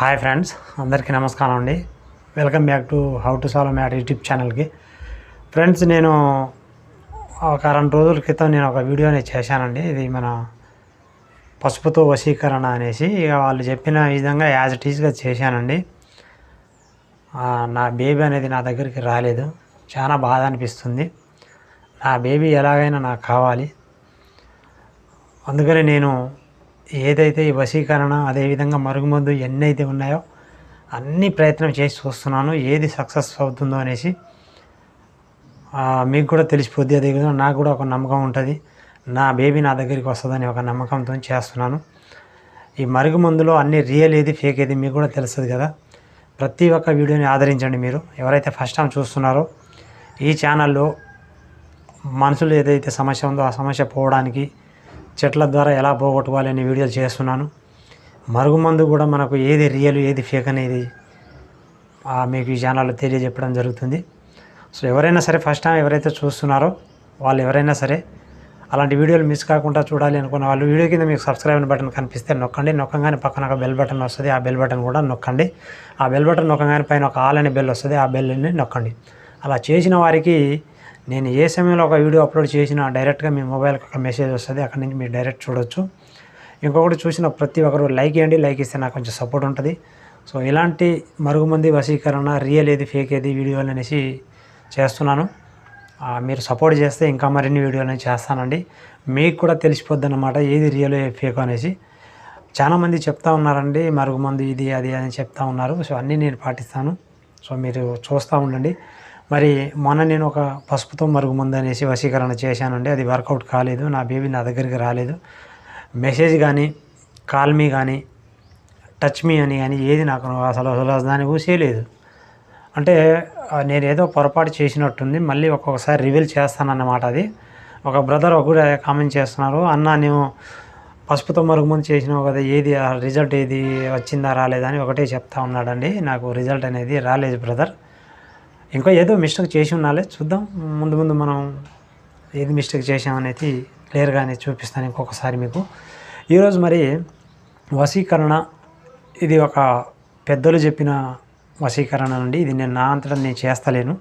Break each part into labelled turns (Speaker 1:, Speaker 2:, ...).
Speaker 1: Hi friends అందరికీ నమస్కారం అండి. Welcome back to how to solve math YouTube ఛానల్కి. ఫ్రెండ్స్ నేను ఒక రెండు రోజుల క్రితం నేను ఒక వీడియోని చేశానండి. ఇది మన పసుపుతో వశీకరణ అనేసి ఇక వాళ్ళు చెప్పిన విధంగా యాజ్ ఇట్ ఈజ్గా చేశానండి. నా బేబీ అనేది నా దగ్గరికి రాలేదు. చాలా బాధ అనిపిస్తుంది. నా బేబీ ఎలాగైనా నాకు కావాలి. అందుకని నేను ఏదైతే ఈ వశీకరణ అదేవిధంగా మరుగుమందు ఎన్ని అయితే ఉన్నాయో అన్ని ప్రయత్నం చేసి చూస్తున్నాను ఏది సక్సెస్ అవుతుందో అనేసి. మీకు కూడా తెలిసిపోద్ది అదేవిధంగా నాకు కూడా ఒక నమ్మకం ఉంటుంది. నా బేబీ నా దగ్గరికి వస్తుందని ఒక నమ్మకంతో చేస్తున్నాను. ఈ మరుగు మందులో అన్ని రియల్ ఏది ఫేక్ ఏది మీకు కూడా తెలుస్తుంది కదా. ప్రతి ఒక్క వీడియోని ఆదరించండి మీరు. ఎవరైతే ఫస్ట్ టైం చూస్తున్నారో ఈ ఛానల్లో మనుషులు ఏదైతే సమస్య ఉందో ఆ సమస్య పోవడానికి చెట్ల ద్వారా ఎలా పోగొట్టుకోవాలి అనే వీడియోలు చేస్తున్నాను. మరుగుమందు కూడా మనకు ఏది రియల్ ఏది ఫేక్ అనేది మీకు ఈ ఛానల్లో తెలియజెప్పడం జరుగుతుంది. సో ఎవరైనా సరే ఫస్ట్ టైం ఎవరైతే చూస్తున్నారో వాళ్ళు ఎవరైనా సరే అలాంటి వీడియోలు మిస్ కాకుండా చూడాలి అనుకున్న వాళ్ళు వీడియో కింద మీకు సబ్స్క్రైబ్ బటన్ కనిపిస్తే నొక్కండి. నొక్కగానే పక్కన ఒక బెల్ బటన్ వస్తుంది ఆ బెల్ బటన్ కూడా నొక్కండి. ఆ బెల్ బటన్ నొక్కగానే పైన ఒక ఆల్ అనే బెల్ వస్తుంది ఆ బెల్ని నొక్కండి. అలా చేసిన వారికి నేను ఏ సమయంలో ఒక వీడియో అప్లోడ్ చేసినా డైరెక్ట్గా మీ మొబైల్కి ఒక మెసేజ్ వస్తుంది అక్కడి నుంచి మీరు డైరెక్ట్ చూడొచ్చు. ఇంకొకటి చూసిన ప్రతి ఒక్కరు లైక్ చేయండి లైక్ ఇస్తే నాకు కొంచెం సపోర్ట్ ఉంటుంది. సో ఇలాంటి మరుగుమంది వశీకరణ రియల్ ఏది ఫేక్ ఏది వీడియోలు అనేసి చేస్తున్నాను. మీరు సపోర్ట్ చేస్తే ఇంకా మరిన్ని వీడియోలు అనేవి చేస్తానండి. మీకు కూడా తెలిసిపోద్ది అన్నమాట ఏది రియల్ ఫేక్ అనేసి. చాలామంది చెప్తా ఉన్నారండి మరుగుమంది ఇది అది అని చెప్తా ఉన్నారు. సో అన్నీ నేను పాటిస్తాను. సో మీరు చూస్తూ ఉండండి. మరి మొన్న నేను ఒక పసుపుతో మరుగుమందు అనేసి వశీకరణ చేశానండి. అది వర్కౌట్ కాలేదు. నా బేబీ నా దగ్గరికి రాలేదు. మెసేజ్ కానీ కాల్ మీ కానీ టచ్ మీ అని కానీ ఏది నాకు అసలు అసలు దాని ఊసేయలేదు అంటే నేను ఏదో పొరపాటు చేసినట్టుంది. మళ్ళీ ఒక్కొక్కసారి రివీల్ చేస్తానన్నమాట అది. ఒక బ్రదర్ ఒక కూడా కామెంట్ చేస్తున్నారు. అన్న నేను పసుపుతో మరుగుమందు చేసినావు కదా ఏది ఆ రిజల్ట్ ఏది వచ్చిందా రాలేదా అని ఒకటే చెప్తా ఉన్నాడండి. నాకు రిజల్ట్ అనేది రాలేదు బ్రదర్. ఇంకా ఏదో మిస్టేక్ చేసి ఉండాలి. చూద్దాం. ముందు ముందు మనం ఏది మిస్టేక్ చేసామనేది క్లియర్గానే చూపిస్తాను ఇంకొకసారి మీకు. ఈరోజు మరి వశీకరణ ఇది ఒక పెద్దలు చెప్పిన వశీకరణ అండి. ఇది నేను నా అంతటా నేను చేస్తలేను.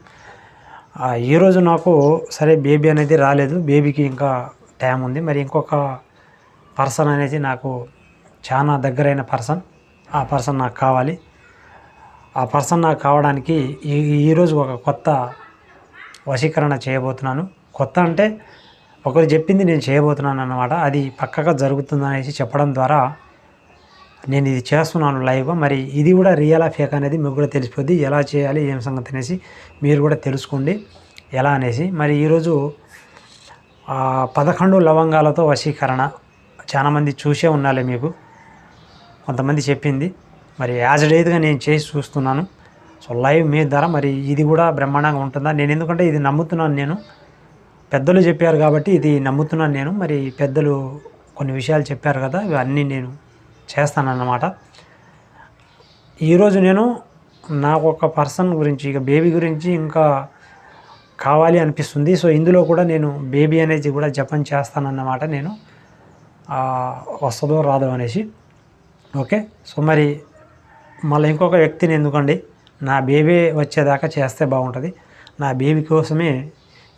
Speaker 1: ఈరోజు నాకు సరే బేబీ అనేది రాలేదు. బేబీకి ఇంకా టైం ఉంది. మరి ఇంకొక పర్సన్ అనేది నాకు చాలా దగ్గరైన పర్సన్. ఆ పర్సన్ నాకు కావాలి. ఆ పర్సన్ నాకు కావడానికి ఈ ఈరోజు ఒక కొత్త వశీకరణ చేయబోతున్నాను. కొత్త అంటే ఒకరు చెప్పింది నేను చేయబోతున్నాను అన్నమాట. అది పక్కగా జరుగుతుందనేసి చెప్పడం ద్వారా నేను ఇది చేస్తున్నాను లైవ్. మరి ఇది కూడా రియలా ఫేక్ అనేది మీకు కూడా తెలిసిపోద్ది. ఎలా చేయాలి ఏం సంగతి అనేసి మీరు కూడా తెలుసుకోండి. ఎలా అనేసి. మరి ఈరోజు పదకొండు లవంగాలతో వశీకరణ చాలామంది చూసే ఉండాలి మీకు. కొంతమంది చెప్పింది. మరి యాజ్ డేదుగా నేను చేసి చూస్తున్నాను. సో లైవ్ మీ ద్వారా మరి ఇది కూడా బ్రహ్మాండంగా ఉంటుందా? నేను ఎందుకంటే ఇది నమ్ముతున్నాను నేను. పెద్దలు చెప్పారు కాబట్టి ఇది నమ్ముతున్నాను నేను. మరి పెద్దలు కొన్ని విషయాలు చెప్పారు కదా ఇవన్నీ నేను చేస్తానన్నమాట. ఈరోజు నేను నాకు ఒక పర్సన్ గురించి ఇక బేబీ గురించి ఇంకా కావాలి అనిపిస్తుంది. సో ఇందులో కూడా నేను బేబీ అనేది కూడా జపం చేస్తానన్నమాట నేను. వస్తుందో రాదో అనేసి. ఓకే? సో మరి మళ్ళీ ఇంకొక వ్యక్తిని ఎందుకండి? నా బేబీ వచ్చేదాకా చేస్తే బాగుంటుంది. నా బేబీ కోసమే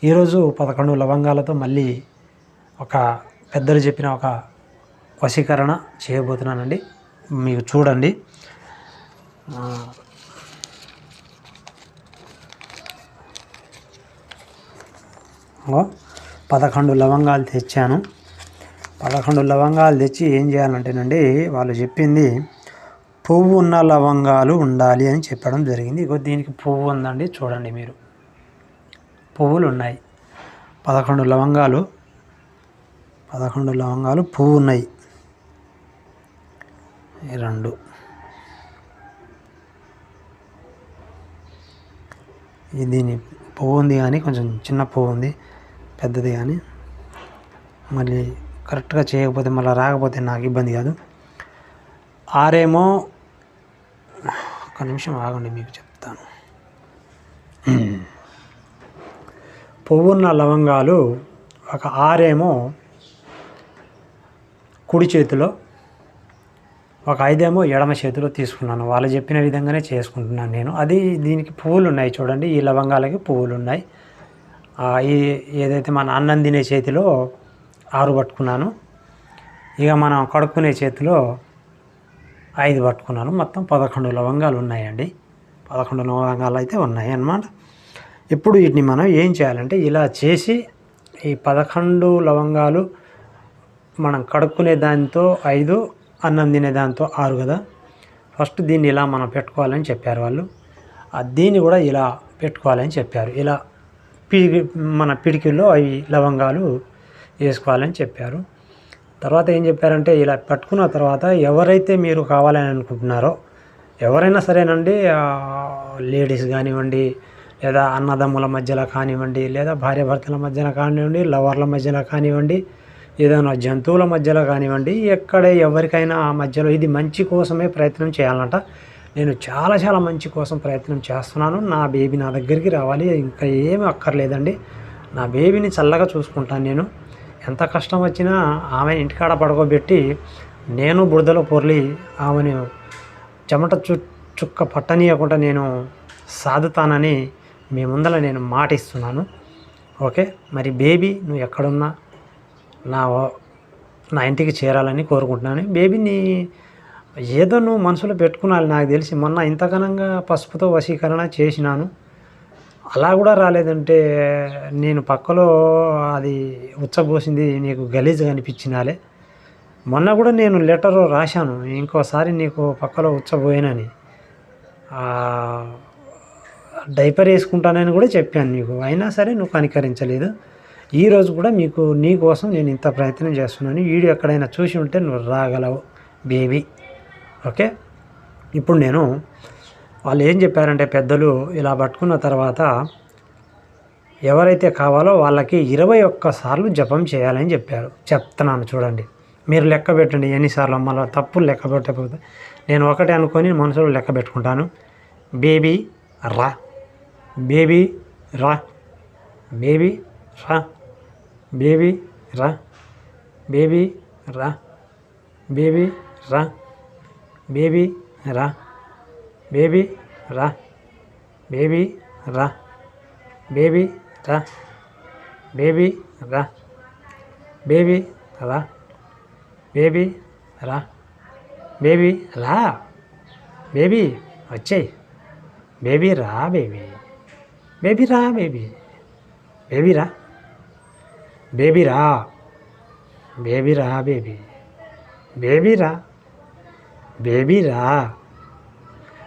Speaker 1: ఈరోజు పదకొండు లవంగాలతో మళ్ళీ ఒక పెద్దలు చెప్పిన ఒక వశీకరణ చేయబోతున్నానండి. మీకు చూడండి. పదకొండు లవంగాలు తెచ్చాను. పదకొండు లవంగాలు తెచ్చి ఏం చేయాలంటేనండి వాళ్ళు చెప్పింది పువ్వు ఉన్న లవంగాలు ఉండాలి అని చెప్పడం జరిగింది. ఇగో దీనికి పువ్వు ఉందండి చూడండి మీరు. పువ్వులు ఉన్నాయి. పదకొండు లవంగాలు పదకొండు లవంగాలు పువ్వు ఉన్నాయి. రెండు. దీని పువ్వు ఉంది కానీ కొంచెం చిన్న పువ్వు ఉంది పెద్దది కానీ. మళ్ళీ కరెక్ట్గా చేయకపోతే మళ్ళీ రాకపోతే నాకు ఇబ్బంది కాదు. ఆరేమో ఒక నిమిషం ఆగండి మీకు చెప్తాను. పువ్వున్న లవంగాలు ఒక ఆరేమో కుడి చేతిలో ఒక ఐదేమో ఎడమ చేతిలో తీసుకున్నాను. వాళ్ళు చెప్పిన విధంగానే చేసుకుంటున్నాను నేను. అది దీనికి పువ్వులు ఉన్నాయి చూడండి ఈ లవంగాలకి పువ్వులు ఉన్నాయి. ఈ ఏదైతే మన అన్నం తినే చేతిలో ఆరు పట్టుకున్నాను. ఇక మనం కడుక్కునే చేతిలో ఐదు పట్టుకున్నాను. మొత్తం పదకొండు లవంగాలు ఉన్నాయండి. పదకొండు లవంగాలు అయితే ఉన్నాయి అన్నమాట. ఇప్పుడు వీటిని మనం ఏం చేయాలంటే ఇలా చేసి ఈ పదకొండు లవంగాలు మనం కడుక్కునే దానితో ఐదు అన్నం తినే దాంతో ఆరు కదా. ఫస్ట్ దీన్ని ఇలా మనం పెట్టుకోవాలని చెప్పారు వాళ్ళు. దీన్ని కూడా ఇలా పెట్టుకోవాలని చెప్పారు. ఇలా పిడి మన పిడికిల్లో అవి లవంగాలు వేసుకోవాలని చెప్పారు. తర్వాత ఏం చెప్పారంటే ఇలా పట్టుకున్న తర్వాత ఎవరైతే మీరు కావాలని అనుకుంటున్నారో ఎవరైనా సరేనండి లేడీస్ కానివ్వండి లేదా అన్నదమ్ముల మధ్యలో కానివ్వండి లేదా భార్యాభర్తల మధ్యలో కానివ్వండి లవర్ల మధ్యలో కానివ్వండి ఏదైనా జంతువుల మధ్యలో కానివ్వండి ఎక్కడ ఎవరికైనా ఆ మధ్యలో ఇది మంచి కోసమే ప్రయత్నం చేయాలంట. నేను చాలా చాలా మంచి కోసం ప్రయత్నం చేస్తున్నాను. నా బేబీ నా దగ్గరికి రావాలి. ఇంకా ఏమీ అక్కర్లేదండి. నా బేబీని చల్లగా చూసుకుంటాను నేను. ఎంత కష్టం వచ్చినా ఆమె ఇంటికాడ పడుకోబెట్టి నేను బురదలో పొర్లి ఆమెను చెమట చు చుక్క పట్టనీయకుండా నేను సాదుతానని మీ ముందర నేను మాటిస్తున్నాను. ఓకే? మరి బేబీ నువ్వు ఎక్కడున్నా? నా నా ఇంటికి చేరాలని కోరుకుంటున్నాను. బేబీని ఏదో నువ్వు మనసులో పెట్టుకున్నాను నాకు తెలిసి. మొన్న ఇంతకనంగా పసుపుతో వశీకరణ చేసినాను. అలా కూడా రాలేదంటే నేను పక్కలో అది ఉచ్చబోసింది నీకు గలీజ్గా అనిపించినాలే. మొన్న కూడా నేను లెటర్ రాశాను ఇంకోసారి నీకు పక్కలో ఉచ్చబోయానని. డైపర్ వేసుకుంటానని కూడా చెప్పాను నీకు. అయినా సరే నువ్వు కనికరించలేదు. ఈరోజు కూడా మీకు నీ కోసం నేను ఇంత ప్రయత్నం చేస్తున్నాను. వీడియో ఎక్కడైనా చూసి ఉంటే నువ్వు రాగలవు బేబీ. ఓకే? ఇప్పుడు నేను వాళ్ళు ఏం చెప్పారంటే పెద్దలు ఇలా పట్టుకున్న తర్వాత ఎవరైతే కావాలో వాళ్ళకి ఇరవై ఒక్కసార్లు జపం చేయాలని చెప్పారు. చెప్తున్నాను చూడండి. మీరు లెక్క పెట్టండి ఎన్నిసార్లు మళ్ళీ తప్పులు లెక్క పెట్టకపోతే నేను ఒకటే అనుకొని మనసులో లెక్క పెట్టుకుంటాను. బేబీ రా. బేబీ రా. బేబీ రా. బేబీ రా. బేబీ రా. బేబీ రా. బేబీ రా. బేబీ రా బేబీ రా బేబీ రా బేబీ రా బేబీ రా బేబీ రా బేబీ రా బేబీ వచ్చేయ్ బేబీ రా బేబీ బేబీ రా బేబీ బేబీ రా బేబీ రా బేబీ రా బేబీ బేబీ రా బేబీ రా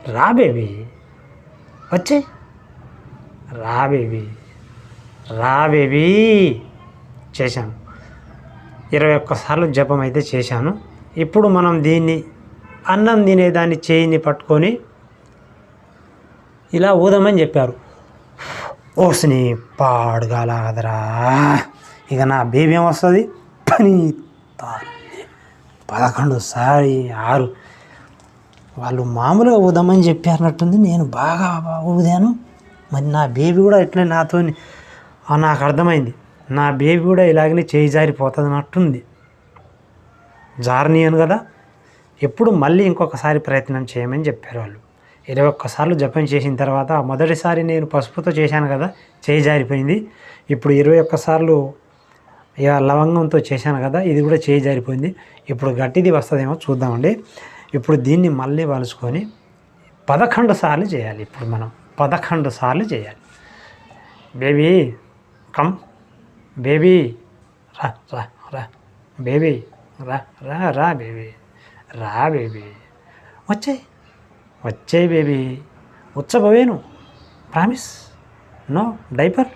Speaker 1: రా బేబీ వచ్చే. రా బేబీ రా బేబీ చేశాను. ఇరవై ఒక్కసార్లు జపం అయితే చేశాను. ఇప్పుడు మనం దీన్ని అన్నం తినేదాన్ని చేయిని పట్టుకొని ఇలా ఊదమని చెప్పారు. ఓసిని పాడుగాల కదరా ఇక నా బేబీ ఏమొస్తుంది పని పదకొండు సారి ఆరు వాళ్ళు మామూలుగా చెప్పారు అన్నట్టుంది. నేను బాగా ఊదాను. మరి నా బేబీ కూడా ఇట్లా నాతో నాకు అర్థమైంది. నా బేబీ కూడా ఇలాగనే చేయి జారిపోతుంది అన్నట్టుంది జారనీయను కదా. ఎప్పుడు మళ్ళీ ఇంకొకసారి ప్రయత్నం చేయమని చెప్పారు వాళ్ళు. ఇరవై ఒక్కసార్లు జపం చేసిన తర్వాత మొదటిసారి నేను పసుపుతో చేశాను కదా చేయి జారిపోయింది. ఇప్పుడు ఇరవై ఒక్కసార్లు ఇక లవంగంతో చేశాను కదా ఇది కూడా చేయి జారిపోయింది. ఇప్పుడు గట్టిది వస్తుందేమో చూద్దామండి. ఇప్పుడు దీన్ని మళ్ళీ వలుసుకొని పదకొండు సార్లు చేయాలి ఇప్పుడు మనం. పదకొండు సార్లు చేయాలి. Baby come. బేబీ రా రా రా. బేబీ రా రా రా బేబీ. రా బేబీ. వచ్చాయి. వచ్చాయి బేబీ. ఉచ్చబోయేను ప్రామిస్. No diaper.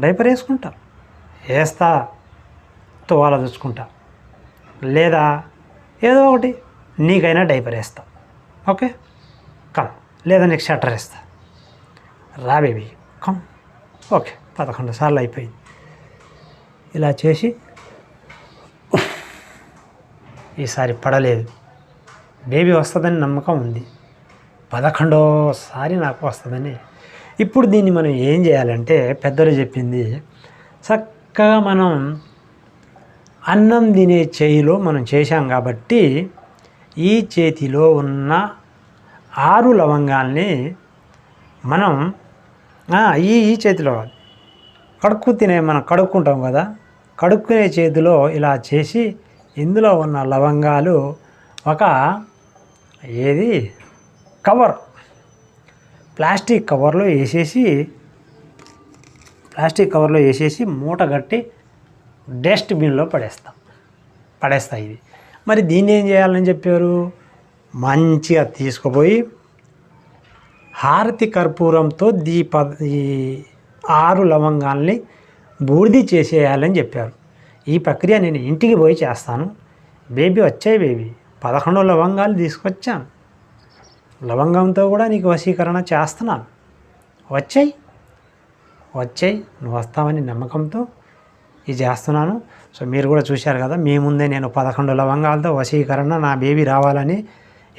Speaker 1: డైపర్ వేసుకుంటా. వేస్తా. తువాల తెచ్చుకుంటా లేదా ఏదో ఒకటి. నీకైనా డైపర్ వేస్తా. ఓకే? కమ్. లేదా నీకు షట్టర్ వేస్తా. రా బేబీ. కమ్. ఓకే. పదకొండు సార్లు అయిపోయింది. ఇలా చేసి ఈసారి పడలేదు. బేబీ వస్తుందని నమ్మకం ఉంది. పదకొండోసారి నాకు వస్తుందని. ఇప్పుడు దీన్ని మనం ఏం చేయాలంటే పెద్దలు చెప్పింది చక్కగా మనం అన్నం తినే చేయిలో మనం చేశాం కాబట్టి ఈ చేతిలో ఉన్న ఆరు లవంగాల్ని మనం ఈ ఈ చేతిలో కడుక్కు తినే మనం కడుక్కుంటాం కదా కడుక్కునే చేతిలో ఇలా చేసి ఇందులో ఉన్న లవంగాలు ఒక ఏది? కవర్. ప్లాస్టిక్ కవర్లో వేసేసి ప్లాస్టిక్ కవర్లో వేసేసి మూట కట్టి డస్ట్బిన్లో పడేస్తాం. పడేస్తాయి ఇది మరి దీన్ని ఏం చేయాలని చెప్పారు? మంచిగా తీసుకుపోయి హారతి కర్పూరంతో దీ ప ఈ ఆరు లవంగాల్ని బూడిది చేసేయాలని చెప్పారు. ఈ ప్రక్రియ నేను ఇంటికి పోయి చేస్తాను. బేబీ వచ్చాయి బేబీ. పదకొండు లవంగాలు తీసుకొచ్చాను. లవంగంతో కూడా నీకు వశీకరణ చేస్తున్నాను. వచ్చాయి. వచ్చాయి. నువ్వు వస్తావని నమ్మకంతో ఇది చేస్తున్నాను. సో మీరు కూడా చూశారు కదా మీ ముందే నేను పదకొండు లవంగాలతో వశీకరణ నా బేబీ రావాలని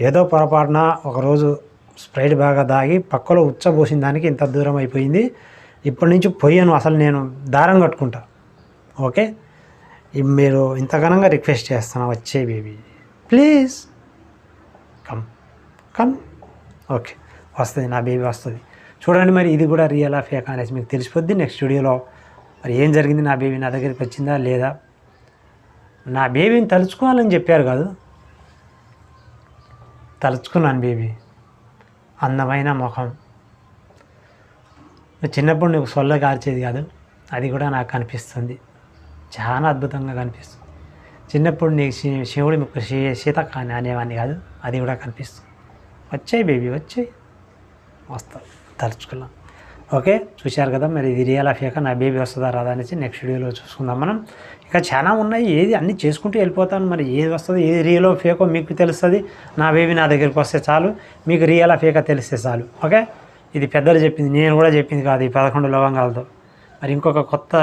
Speaker 1: ఏదో పొరపాటున ఒకరోజు స్ప్రైట్ బాగా దాగి పక్కలో ఉచ్చబోసిన దానికి ఇంత దూరం అయిపోయింది. ఇప్పటి నుంచి పొయ్యను అసలు నేను దారం కట్టుకుంటా. ఓకే? మీరు ఇంత ఘనంగా రిక్వెస్ట్ చేస్తాను వచ్చే baby. Please. Come. Come. Okay. వస్తుంది నా బేబీ వస్తుంది. చూడండి మరి ఇది కూడా రియల్ ఫేక్ అనేసి మీకు తెలిసిపోద్ది. నెక్స్ట్ స్టూడియోలో మరి ఏం జరిగింది? నా బేబీ నా దగ్గరికి వచ్చిందా లేదా? నా బేబీని తలుచుకోవాలని చెప్పారు కాదు. తలుచుకున్నాను బేబీ. అందమైన ముఖం చిన్నప్పుడు నీకు సొల్ల కార్చేది కాదు. అది కూడా నాకు కనిపిస్తుంది చాలా అద్భుతంగా కనిపిస్తుంది. చిన్నప్పుడు నీకు శివుడి ముక్కు సీత కాని అనేవాడిని కాదు. అది కూడా కనిపిస్తుంది. వచ్చాయి బేబీ వచ్చాయి. వస్తా. తలుచుకున్నాం. ఓకే? చూశారు కదా మరి ఇది రియల్ ఫేక నా బేబీ వస్తుందా రాదా అనేసి నెక్స్ట్ వీడియోలో చూసుకుందాం మనం. ఇక చాలా ఉన్నాయి. ఏది అన్నీ చేసుకుంటూ వెళ్ళిపోతాను. మరి ఏది వస్తుంది ఏది రియలో ఫేకో మీకు తెలుస్తుంది. నా బేబీ నా దగ్గరికి వస్తే చాలు. మీకు రియల్ ఫేకా తెలిస్తే చాలు. ఓకే? ఇది పెద్దలు చెప్పింది నేను కూడా చెప్పింది కాదు ఈ పదకొండు లవంగాలతో. మరి ఇంకొక కొత్త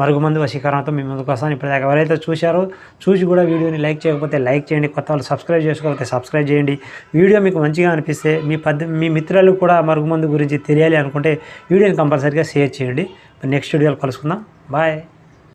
Speaker 1: మరుగుమందు వశీకరణతో మీ ముందుకు వస్తాను. ఇప్పటిదాకా ఎవరైతే చూశారో చూసి కూడా వీడియోని లైక్ చేయకపోతే లైక్ చేయండి. కొత్త వాళ్ళు సబ్స్క్రైబ్ చేసుకోకపోతే సబ్స్క్రైబ్ చేయండి. వీడియో మీకు మంచిగా అనిపిస్తే మీ పద్ మీ మిత్రులు కూడా మరుగుమందు గురించి తెలియాలి అనుకుంటే వీడియోని కంపల్సరీగా షేర్ చేయండి. నెక్స్ట్ వీడియోలో కలుసుకుందాం. బాయ్.